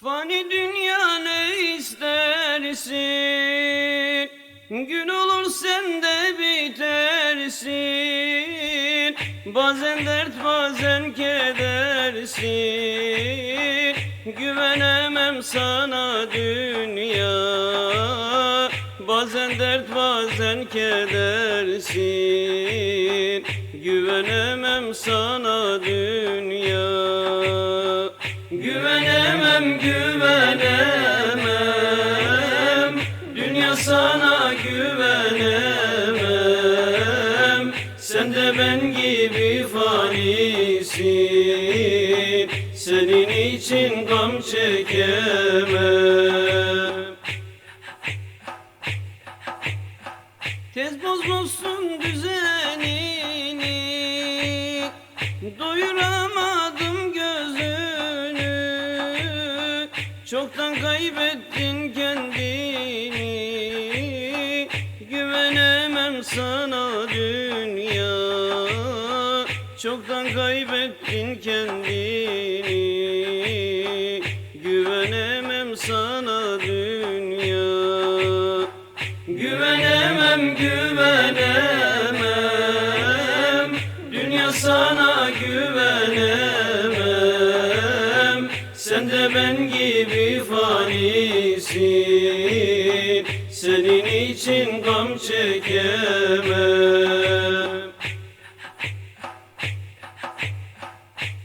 Fani dünya ne istersin Gün olur sen de bitersin. Bazen dert bazen kedersin. Güvenemem sana dünya. Bazen dert bazen kedersin. Güvenemem sana dünya Güvenemem güvenemem. Dünya sana güvenemem. Sen de ben gibi fanisin. Senin için gam çekemem. Tez bozmuşsun düzenini. Doyuramadım Çoktan kaybettin kendini. Güvenemem sana dünya. Çoktan kaybettin kendini. Güvenemem sana dünya. Güvenemem güvenemem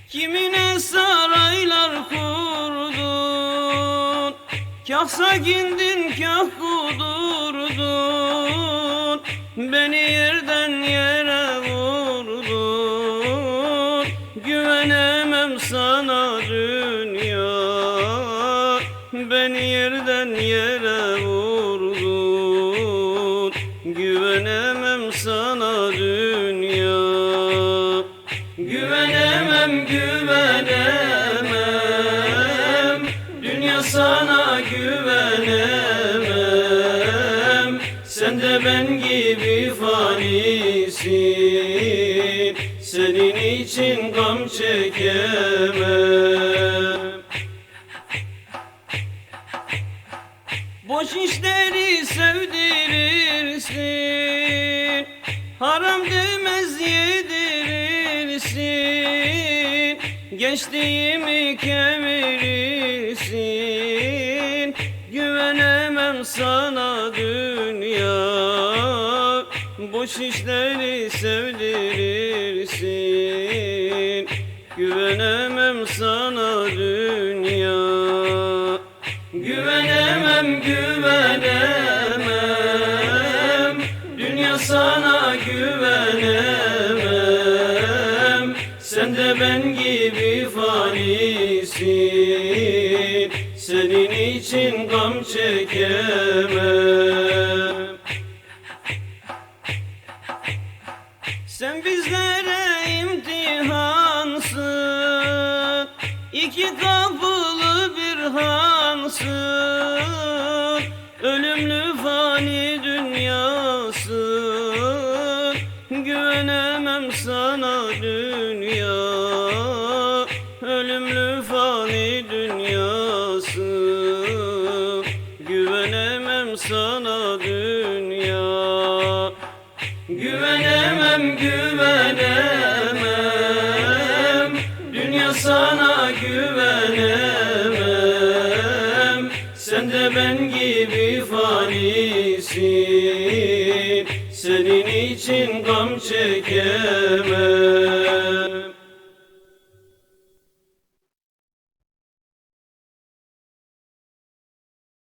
Kimine saraylar kurdun Kah sakindin kah kudurdun. Beni yerden yere vurdun Güvenemem sana dünya. Beni yerden yere dünya. Güvenemem güvenemem. Dünya sana güvenemem. Sen de ben gibi fanisin. Senin için gam çekemem. Boş işleri sevdirirsin Haram demez yedirirsin. Geçtiğimi kemirirsin. Güvenemem sana dünya. Boş işleri sevdirirsin. Güvenemem sana dünya. Güvenemem güvenemem. Dünya sana fanisin Senin için gam çekemem. Sen bizlere imtihansın. İki kapılı bir hansın. Ölümlü fani dünyasın. Güvenemem sana Güvenemem güvenemem. Dünya sana güvenemem. Sen de ben gibi fanisin. Senin için gam çekemem